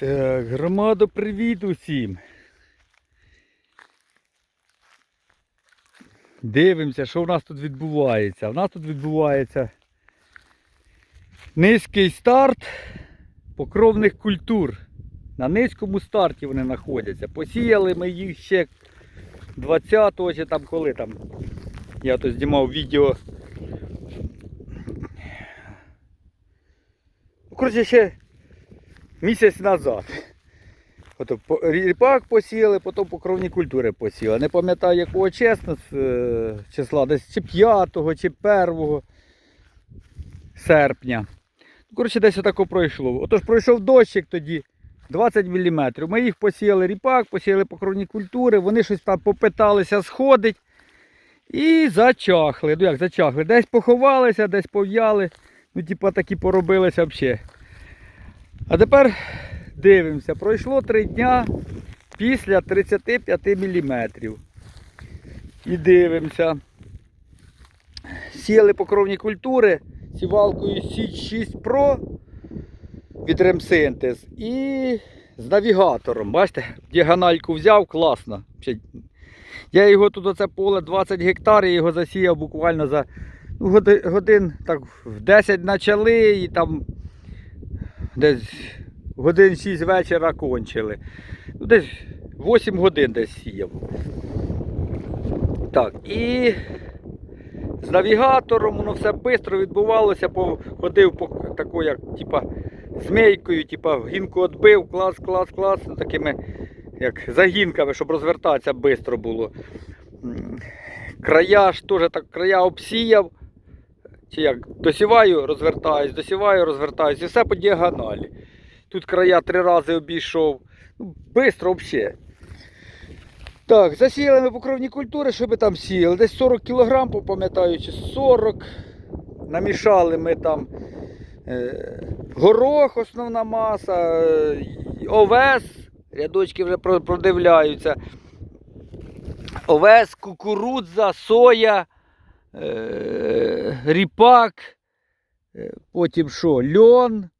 Так, громадо, привіт усім. Дивимося, що в нас тут відбувається. У нас тут відбувається низький старт покровних культур. На низькому старті вони знаходяться. Посіяли ми їх ще 20-го чи там коли там. Я тут знімав відео. Ну, коротше, ще місяць назад. По- ріпак посіяли, потім покровні культури посіяли. Не пам'ятаю якого чесно е, числа, десь чи 5 чи 1 серпня. Коротше, десь отако пройшло. Отож пройшов дощик тоді 20 мм. Ми їх посіяли ріпак, посіяли покровні культури, вони щось там попиталися сходить і зачахли. Ну як зачахли? Десь поховалися, десь пов'яли. Ну, типа такі поробилися взагалі. А тепер дивимося, пройшло 3 дня після 35 мм. І дивимося. Сіяли покровні культури сівалкою Січ 6 Pro від Ремсинтез і з навігатором. Бачите, діагональку взяв, класно. Я його тут оце поле 20 гектар, я його засіяв буквально за ну, годин так, в 10 почали і там десь годин 6 вечора кончили. Ну, десь 8 годин десь сіяв. Так, і з навігатором воно все швидко відбувалося, ходив по таку, як типа змійкою, типа гінку відбив, клас, клас, клас, ну, такими як загінками, щоб розвертатися швидко було. Края ж теж так края обсіяв. Чи як досіваю, розвертаюсь, досіваю, розвертаюсь, і все по діагоналі. Тут края три рази обійшов. Ну, Бистро взагалі. Так, засіяли ми покровні культури, що ми там сіяли. Десь 40 кг, пам'ятаю, чи 40. Намішали ми там е, горох, основна маса, е, овес, рядочки вже продивляються. Овес, кукурудза, соя, е, ріпак, е, потім що, льон.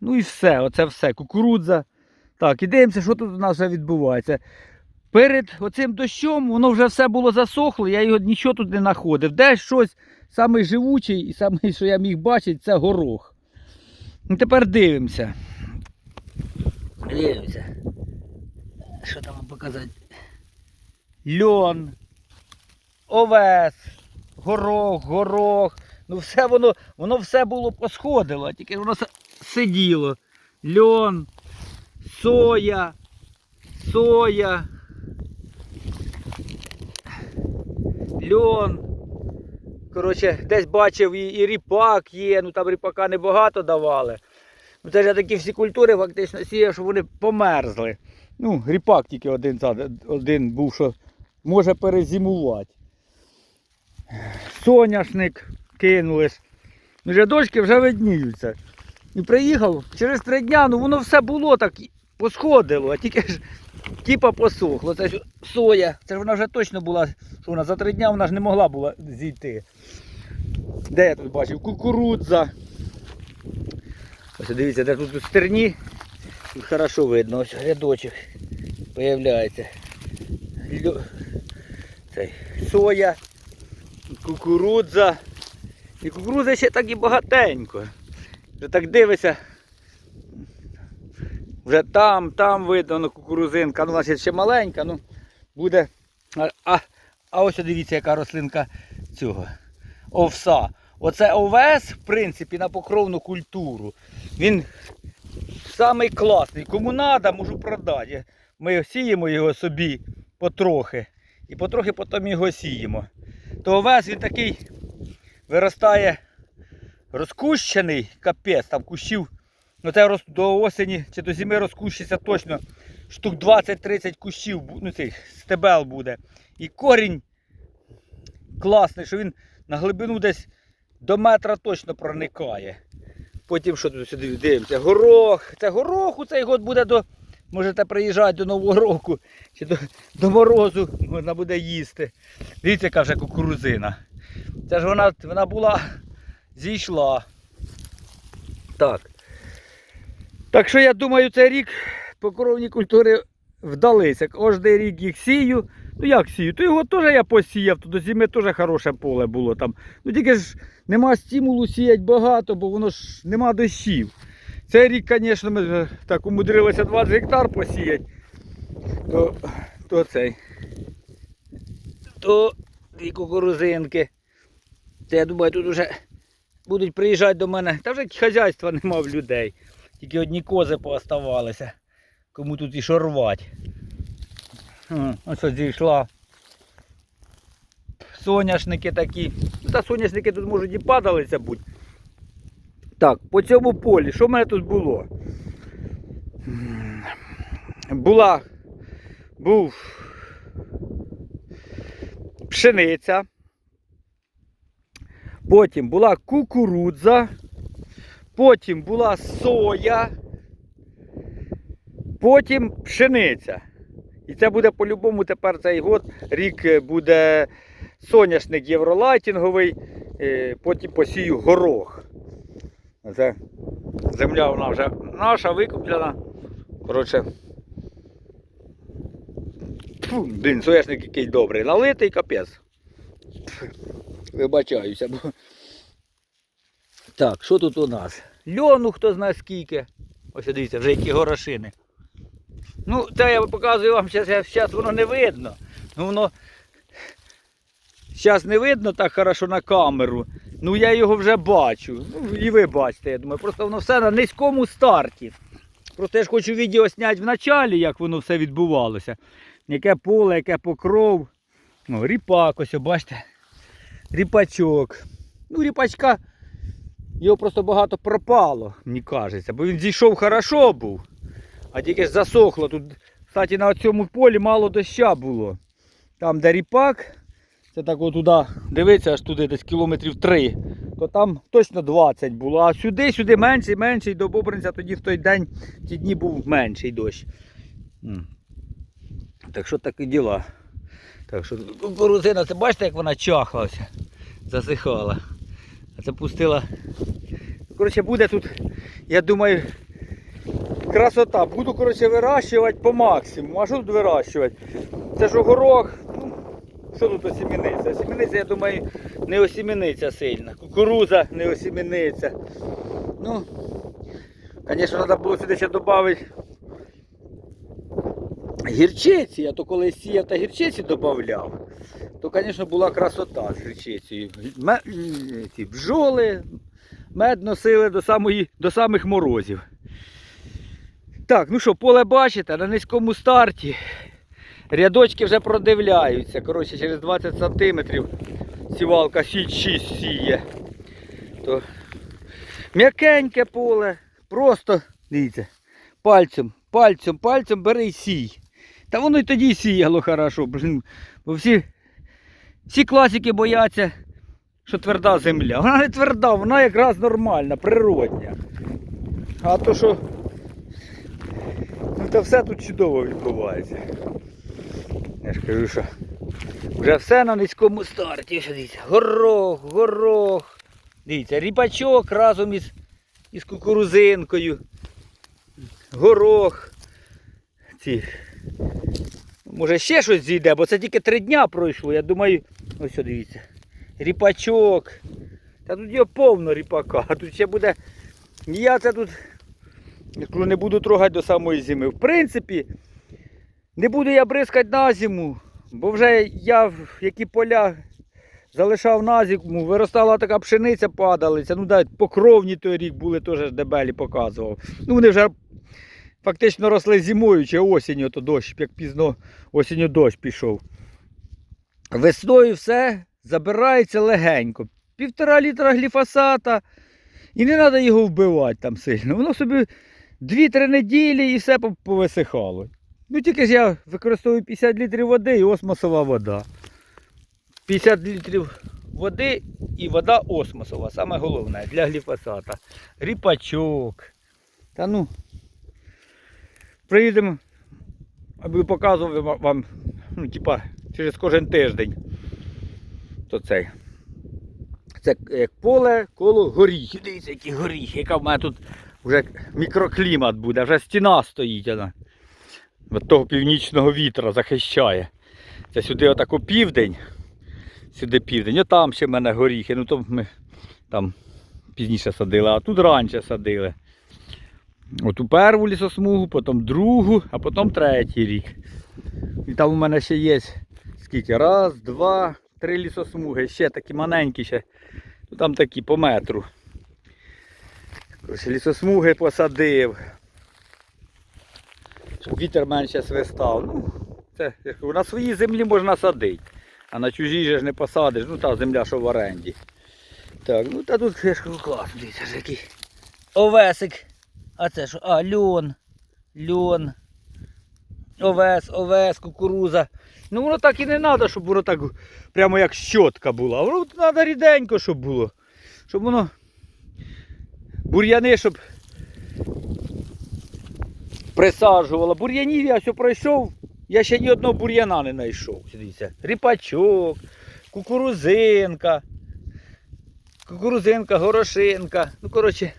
Ну і все, оце все, кукурудза. Так, і дивимося, що тут у нас вже відбувається. Перед оцим дощом воно вже все було засохло, я його нічого тут не знаходив. Десь щось самий живучий і самий, що я міг бачити, це горох. Ну тепер дивимося. Дивимося. Що там вам показати? Льон, овес, горох, горох. Ну все воно, воно все було посходило, тільки воно сиділо. Льон, соя, соя. Льон. Коротше, десь бачив і, і ріпак є, ну там ріпака небагато давали. Ну це ж такі всі культури фактично сіяв, що вони померзли. Ну, ріпак тільки один, один був, що може перезимувати. Соняшник кинули. ж. Ну, Вже видніються. І приїхав через три дня, ну воно все було так посходило, а тільки ж типа посохло. Це ж соя. Це ж вона вже точно була, що вона за три дня вона ж не могла була зійти. Де я тут бачив? Кукурудза. Ось дивіться, де тут стерні. Тут хорошо видно, ось рядочок Цей, соя, кукурудза. І кукурудза ще так і багатенько. Вже так дивишся. Вже там, там видно ну, кукурузинка. Ну, вона ще маленька, ну буде. А, а, ось дивіться, яка рослинка цього. Овса. Оце овес, в принципі, на покровну культуру. Він самий класний. Кому треба, можу продати. Ми сіємо його собі потрохи. І потрохи потім його сіємо. То овес він такий виростає розкущений, капець, там кущів. Ну це до осені чи до зими розкущиться точно штук 20-30 кущів, ну цих стебел буде. І корінь класний, що він на глибину десь до метра точно проникає. Потім що тут сюди дивимося? Горох. Це горох у цей год буде до. Можете приїжджати до Нового року чи до, до морозу, можна буде їсти. Дивіться, яка вже кукурузина. Це ж вона, вона була, зійшла. Так. Так що я думаю, цей рік покровні культури вдалися. Кожен рік їх сію. Ну як сію? То його теж я посіяв, то до зими теж хороше поле було там. Ну тільки ж нема стимулу сіяти багато, бо воно ж нема дощів. Цей рік, звісно, ми так умудрилися 20 гектар посіяти. То, то цей. То дві кукурузинки. Це я думаю, тут вже будуть приїжджати до мене. Та вже хазяйства нема в людей. Тільки одні кози пооставалися. Кому тут і шорвати. Ось ось зійшла. Соняшники такі. Ну, Та соняшники тут можуть і падалися бути. Так, по цьому полі, що в мене тут було? Була. Був пшениця. Потім була кукурудза. Потім була соя. Потім пшениця. І це буде по-любому тепер цей год. Рік е, буде соняшник євролайтінговий, е, потім посію горох. Це земля вона вже наша викуплена. Коротше. Фу, блін, соняшник який добрий. Налитий капець. Вибачаюся. Бо... Так, що тут у нас? Льону хто знає скільки. Ось дивіться, вже які горошини. Ну, це я показую вам, зараз воно не видно. Ну воно зараз не видно так хорошо на камеру. Ну я його вже бачу. Ну і ви бачите, я думаю. Просто воно все на низькому старті. Просто я ж хочу відео зняти в началі, як воно все відбувалося. Яке поле, яке покров. Ну, ріпак, ось, бачите. Ріпачок. Ну, ріпачка. Його просто багато пропало, мені кажеться, бо він зійшов хорошо був. А тільки ж засохло. Тут, кстати, на цьому полі мало доща було. Там, де ріпак, це так от туди, дивиться, аж туди десь кілометрів 3, то там точно 20 було. А сюди, сюди менший, менший, до Бобринця тоді в той день, ті дні був менший дощ. Так що такі діла. Так що кукурузина, це бачите, як вона чахлася, засихала. А це пустила. Коротше, буде тут, я думаю, красота. Буду коротше, вирощувати по максимуму. А що тут вирощувати? Це ж горох. Що тут осіміниця? Осіміниця, я думаю, не осіміниця сильна. Кукуруза не осіміниця. Ну, звісно, треба було сюди ще додати гірчиці. Я то коли сіяв та гірчиці додавав, то, звісно, була красота з гірчицею. Ці бджоли, мед носили до, самої, до самих морозів. Так, ну що, поле бачите, на низькому старті. Рядочки вже продивляються. Коротше, через 20 сантиметрів сівалка 6 сіє. То м'якеньке поле. Просто, дивіться, пальцем, пальцем, пальцем бери і сій. Та воно й тоді сіяло хорошо. Бо всі, всі класики бояться, що тверда земля. Вона не тверда, вона якраз нормальна, природня. А то що. Ну та все тут чудово відбувається. Я ж кажу, що вже все на низькому старті. Що дивіться, горох, горох. Дивіться, ріпачок разом із, із кукурузинкою. Горох. Ці. Може ще щось зійде, бо це тільки три дня пройшло. Я думаю, ось дивіться. Ріпачок. Та тут його повно ріпака. А тут ще буде. Я це тут не буду трогати до самої зими. В принципі, не буду я бризкати на зиму, бо вже я які поля залишав на зиму, виростала така пшениця, падалиця. Ну да, покровні той рік були теж дебелі показував. Ну вони вже фактично росли зимою чи осінню, то дощ, як пізно осінню дощ пішов. Весною все забирається легенько. Півтора літра гліфосата. І не треба його вбивати там сильно. Воно собі 2-3 неділі і все повисихало. Ну тільки ж я використовую 50 літрів води і осмосова вода. 50 літрів води і вода осмосова, саме головне для гліфосата. Ріпачок. Та ну. Приїдемо, аби показувати ва- вам, ну, типа, через кожен тиждень. То цей. Це як поле коло горіхів. Дивіться, які горіхи, яка в мене тут вже мікроклімат буде, вже стіна стоїть вона. Від того північного вітра захищає. Це сюди отако південь. Сюди південь. А там ще в мене горіхи. Ну то ми там пізніше садили, а тут раніше садили. От у перву лісосмугу, потім другу, а потім третій рік. І там у мене ще є скільки? Раз, два, три лісосмуги. Ще такі маленькі ще. Ну, Там такі по метру. Лісосмуги посадив. Щоб вітер менше свистав. Ну, це на своїй землі можна садити. А на чужій же ж не посадиш. Ну та земля, що в оренді. Так, ну та тут класно, дивіться який. Овесик. А це що? А, льон. Льон. Овес, овес, кукуруза. Ну воно так і не треба, щоб воно так прямо як щотка була. Воно треба ріденько, щоб було. Щоб воно. Бур'яни, щоб присаджувало. Бур'янів я все пройшов. Я ще ні одного бур'яна не знайшов. Дивіться. Ріпачок, кукурузинка. Кукурузинка, горошинка. Ну, коротше.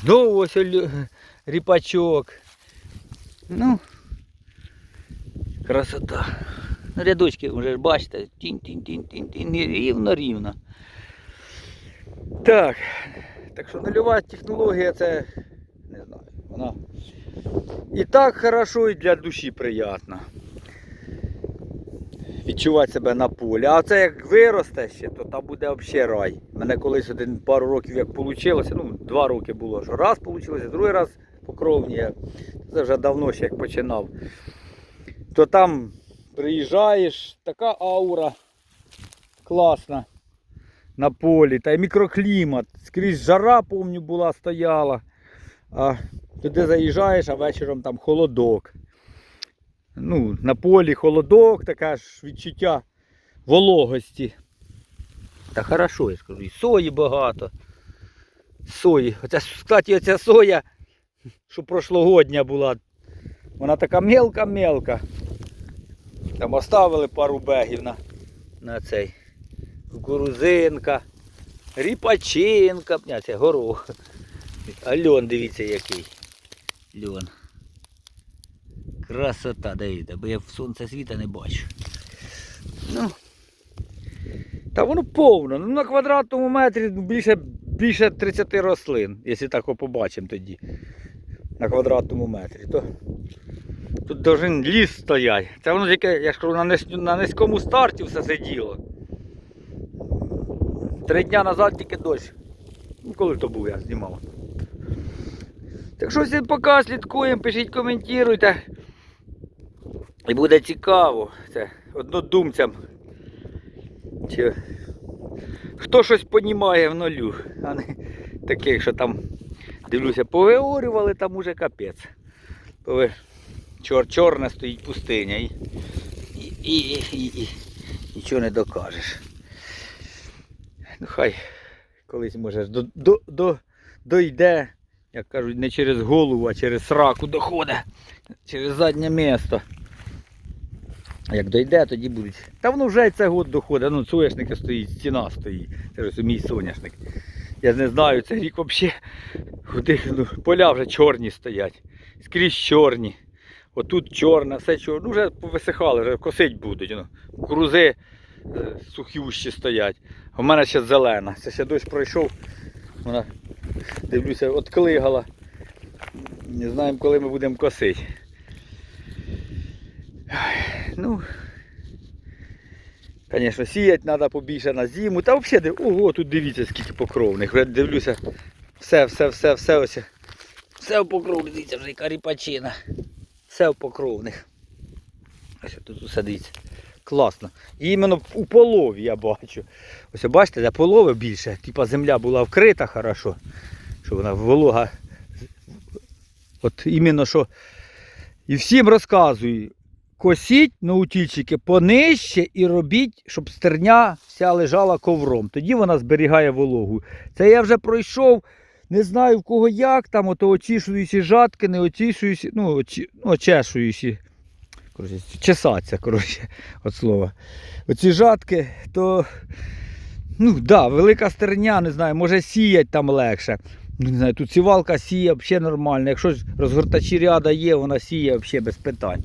Знову ось ріпачок. Ну, красота. Ну, Рядочки вже бачите, тінь-тінь-тінь-тінь-тінь, рівно-рівно. Так, так що нульова технологія це, не знаю, вона і так хорошо, і для душі приємно. Відчувати себе на полі. А це як виросте ще, то там буде взагалі рай. Мене колись один пару років як вийшло, ну два роки було, що раз вийшло, другий раз покровні. Це вже давно ще як починав. То там приїжджаєш, така аура класна на полі, та й мікроклімат. Скрізь жара, помню, була, стояла. А туди заїжджаєш, а вечором там холодок. Ну, на полі холодок, таке ж відчуття вологості. Та хорошо, я скажу, і сої багато. Сої. Оця, кстати, оця соя, що прошлогодня була, вона така мелка-мелка. Там оставили пару бегів на, на цей. Кукурузинка, ріпачинка, горох. А льон, дивіться який. Льон. Красота, дивіться, бо я в сонце світа не бачу. Ну. Та воно повно. Ну, на квадратному метрі більше, більше 30 рослин, якщо так побачимо тоді. На квадратному метрі. То тут должен ліс стоять. Це воно тільки, я ж кажу, на, низь- на низькому старті все сиділо. Три дня назад тільки дощ. Ну, коли то був, я знімав. Так що всім пока, слідкуємо, пишіть, коментуйте. І буде цікаво. Це однодумцям. Чи хто щось понімає в нулю, а не таких, що там, дивлюся, повиорювали, там уже капець. Чор, чорна стоїть пустиня і, і, і, і, і нічого не докажеш. Ну хай колись може до, до, до, дойде, як кажуть, не через голову, а через сраку доходить, через заднє місто. Як дойде, тоді будуть. Та воно вже це год доходить. Ну, соняшники стоїть, стіна стоїть. Це ж мій соняшник. Я не знаю, це рік взагалі. Куди, ну, поля вже чорні стоять. Скрізь чорні. Отут чорне, все чорне. Ну вже повисихали, вже косить будуть. Ну. Кукурузи е, сухющі стоять. В мене ще зелена. Це ще дощ пройшов. Вона, дивлюся, отклигала. Не знаємо, коли ми будемо косити. Ну, звісно, сіяти треба побільше на зиму. Та взагалі, ого, тут дивіться, скільки покровних. Я дивлюся, все, все, все, все ось. Все в покровних, дивіться, вже яка ріпачина. Все в покровних. Ось тут усе дивіться. Класно. І іменно у полові я бачу. Ось бачите, де полови більше. Типа земля була вкрита хорошо. Що вона волога. От іменно що. І всім розказую. Косіть наутільчики понижче і робіть, щоб стерня вся лежала ковром. Тоді вона зберігає вологу. Це я вже пройшов, не знаю в кого як, там ото очішуюся жатки, не очішуюся, ну, очі, ну очешуюся. Коротше, чесаться, коротше, от слова. Оці жатки, то Ну да, велика стерня, не знаю, може сіять там легше. Не знаю, тут сівалка сіє взагалі нормально. Якщо розгортачі ряда є, вона сіє взагалі без питань.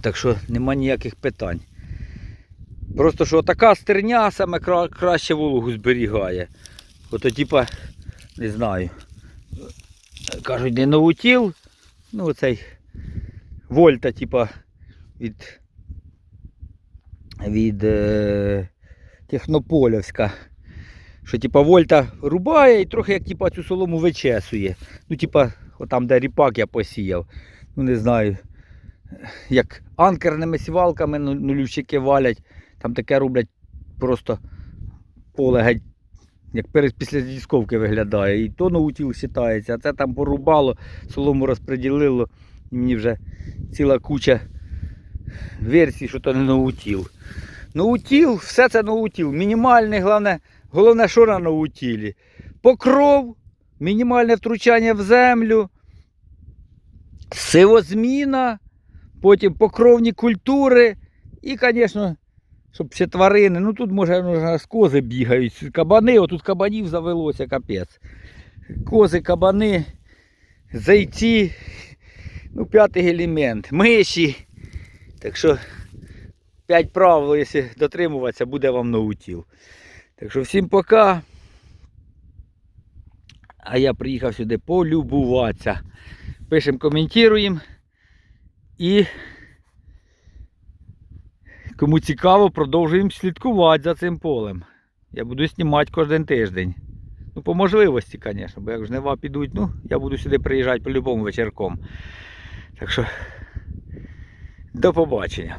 Так що нема ніяких питань. Просто що така стерня саме кра- краще вологу зберігає. Ото типа, не знаю. Кажуть, не наутіл. Ну оцей вольта, типа, від, від е, Технополівська. Що типа вольта рубає і трохи як типа цю солому вичесує. Ну, типа, отам, де ріпак я посіяв. Ну не знаю. Як анкерними сівалками ну, нулющики валять, там таке роблять просто поле геть, як після дісковки виглядає. І то наутіл вважається, а це там порубало, солому розподілило. І мені вже ціла куча версій, що то не наутіл. Наутіл, все це наутіл. Мінімальне, головне, головне, що на наутілі. Покров, мінімальне втручання в землю, сивозміна, потім покровні культури і, звісно, щоб ще тварини. Ну тут може ну, з кози бігають, кабани, отут кабанів завелося, капець. Кози, кабани, зайці, ну, п'ятий елемент, миші. Так що 5 правил, якщо дотримуватися, буде вам наутіл. Так що всім пока. А я приїхав сюди полюбуватися. Пишемо, коментуємо. І кому цікаво, продовжуємо слідкувати за цим полем. Я буду знімати кожен тиждень. Ну, по можливості, звісно, бо як жнива підуть, ну, я буду сюди приїжджати по-любому вечірком. Так що, до побачення.